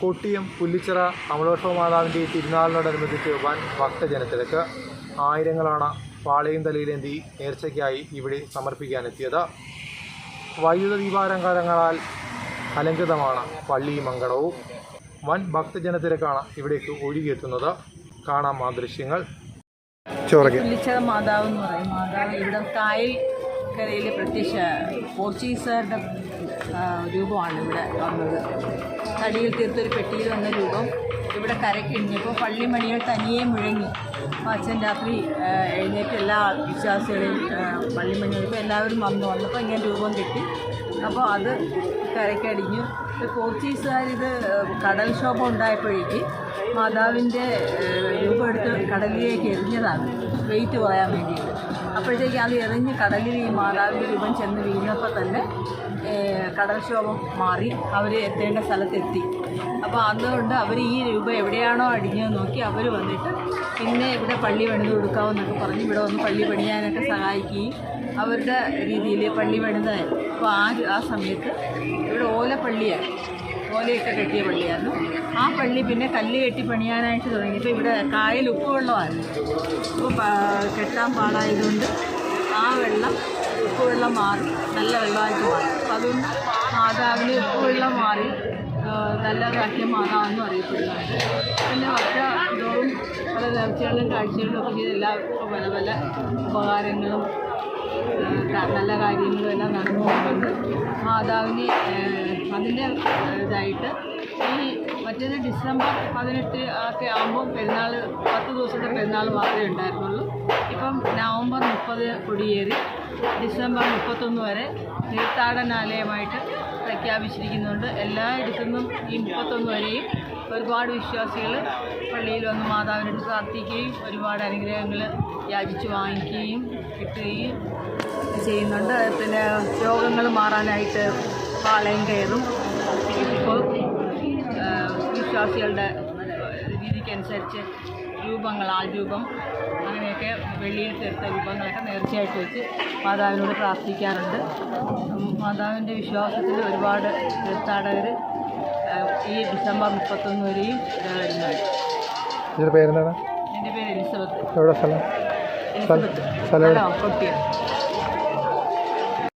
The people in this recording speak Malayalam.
കൊട്ടിയം പുല്ലിച്ചിറ അമലോത്സവ മാതാവിന്റെ ഈ തിരുനാളിനോടനുബന്ധിച്ച് വൻ ഭക്തജനത്തിരക്ക് ആയിരങ്ങളാണ് പാളയം തലയിലേന്തി നേർച്ചയ്ക്കായി ഇവിടെ സമർപ്പിക്കാനെത്തിയത്. വൈദ്യുത ദീപാലങ്കാരങ്ങളാൽ അലങ്കൃതമാണ് പള്ളിയും അങ്കണവും വൻ ഭക്തജനത്തിരക്കാണ് ഇവിടേക്ക് ഒഴുകിയെത്തുന്നത്. കാണാം ആ ദൃശ്യങ്ങൾ. പുല്ലിച്ചിറ മാതാവ് എന്ന് പറയും. മാതാവ് ഇവിടെ കായൽ കരയിൽ പ്രത്യക്ഷ പോർച്ചുഗീസുകാരുടെ രൂപമാണ് ഇവിടെ വന്നത്. തടിയിൽ തീർത്തൊരു പെട്ടിയിൽ വന്ന രൂപം ഇവിടെ കരക്കിഴിഞ്ഞപ്പോൾ പള്ളിമണികൾ തനിയെ മുഴങ്ങി. അച്ഛൻ രാത്രി എഴുന്നേറ്റ് എല്ലാ വിശ്വാസികളെയും പള്ളി പള്ളിമണികൾക്കും എല്ലാവരും വന്നു വന്നപ്പോൾ ഇങ്ങനെ രൂപം കിട്ടി. അപ്പോൾ അത് കരക്കടിഞ്ഞു പോർച്ചുഗീസുകാരിത് കടൽക്ഷോഭം ഉണ്ടായപ്പോഴേക്ക് മാതാവിന്റെ രൂപം എടുത്ത് കടലിലേക്ക് എറിഞ്ഞതാണ്. വെയിറ്റ് കുറയാൻ വേണ്ടിയിട്ട്. അപ്പോഴത്തേക്ക് അത് എറിഞ്ഞ് കടലിൽ ഈ മാതാവിന്റെ രൂപം ചെന്ന് വീണപ്പോൾ തന്നെ കടൽക്ഷോഭം മാറി. അവർ എത്തേണ്ട സ്ഥലത്തെത്തി. അപ്പോൾ അതുകൊണ്ട് അവർ ഈ രൂപം എവിടെയാണോ അടിഞ്ഞത് നോക്കി അവർ വന്നിട്ട് പിന്നെ ഇവിടെ പള്ളി പണിത് കൊടുക്കാമെന്നൊക്കെ പറഞ്ഞ് ഇവിടെ വന്ന് പള്ളി പണിയാനൊക്കെ സഹായിക്കുകയും അവരുടെ രീതിയിൽ പള്ളി പണിതായി. അപ്പോൾ ആ ആ സമയത്ത് ഇവിടെ ഓലപ്പള്ളിയാണ്. ഓലയൊക്കെ കെട്ടിയ പള്ളിയായിരുന്നു. ആ പള്ളി പിന്നെ കല്ല് കെട്ടി പണിയാനായിട്ട് തുടങ്ങിയപ്പോൾ ഇവിടെ കായൽ ഉപ്പുവെള്ളമായിരുന്നു അപ്പോൾ പ- കെട്ടാൻ പാടായതുകൊണ്ട് ആ വെള്ളം ഉപ്പുവെള്ളം മാറി. നല്ല വെള്ളമായിട്ട് മാറി. അപ്പം അതുകൊണ്ട് മാതാവിന് ഉപ്പുവെള്ളം മാറി. ആ, നല്ലതാക്കിയ മാതാവെന്നും അറിയപ്പെടുന്നുണ്ട്. പിന്നെ വർഷ തോറും പല നേർച്ചകളിലും കാഴ്ചകളിലും ഒക്കെ ചെയ്ത് എല്ലാവർക്കും പല പല ഉപകാരങ്ങളും നല്ല കാര്യങ്ങളും എല്ലാം നടന്നു പോകുന്നുണ്ട്. മാതാവിന് അതിന്റെ ഇതായിട്ട് ഈ മറ്റേത് ഡിസംബർ പതിനെട്ട് ഒക്കെ ആകുമ്പോൾ പെരുന്നാൾ പത്ത് ദിവസത്തെ പെരുന്നാൾ മാത്രമേ ഉണ്ടായിരുന്നുള്ളൂ. ഇപ്പം നവംബർ മുപ്പത് കൊടിയേറി ഡിസംബർ മുപ്പത്തൊന്ന് വരെ തീർത്ഥാടനാലയമായിട്ട് പ്രഖ്യാപിച്ചിരിക്കുന്നുണ്ട്. എല്ലായിടത്തുനിന്നും ഈ മുപ്പത്തൊന്ന് വരെയും ഒരുപാട് വിശ്വാസികൾ പള്ളിയിൽ വന്ന് മാതാവിനടുത്ത് പ്രാർത്ഥിക്കുകയും ഒരുപാട് അനുഗ്രഹങ്ങൾ യാചിച്ച് വാങ്ങിക്കുകയും കിട്ടുകയും ചെയ്യുന്നുണ്ട്. പിന്നെ രോഗങ്ങൾ മാറാനായിട്ട് പാളയം കയറും. ഇപ്പോൾ വിശ്വാസികളുടെ രീതിക്കനുസരിച്ച് രൂപങ്ങൾ ആ രൂപം അങ്ങനെയൊക്കെ വെള്ളിയിൽ തീർത്ത രൂപങ്ങളൊക്കെ നേർച്ചയായിട്ട് വെച്ച് മാതാവിനോട് പ്രാർത്ഥിക്കാറുണ്ട്. മാതാവിന്റെ വിശ്വാസത്തിൽ ഒരുപാട് തീർത്ഥാടകർ ഈ ഡിസംബർ മുപ്പത്തൊന്ന് വരെയും ഇതിന്റെ പേരെന്താണ്? എന്റെ പേര് എലിസബത്ത്. എവിടെ സ്ഥലം? എലിസബത്ത്. സ്ഥലം എവിടെ? സ്ഥലം കൊട്ടിയം.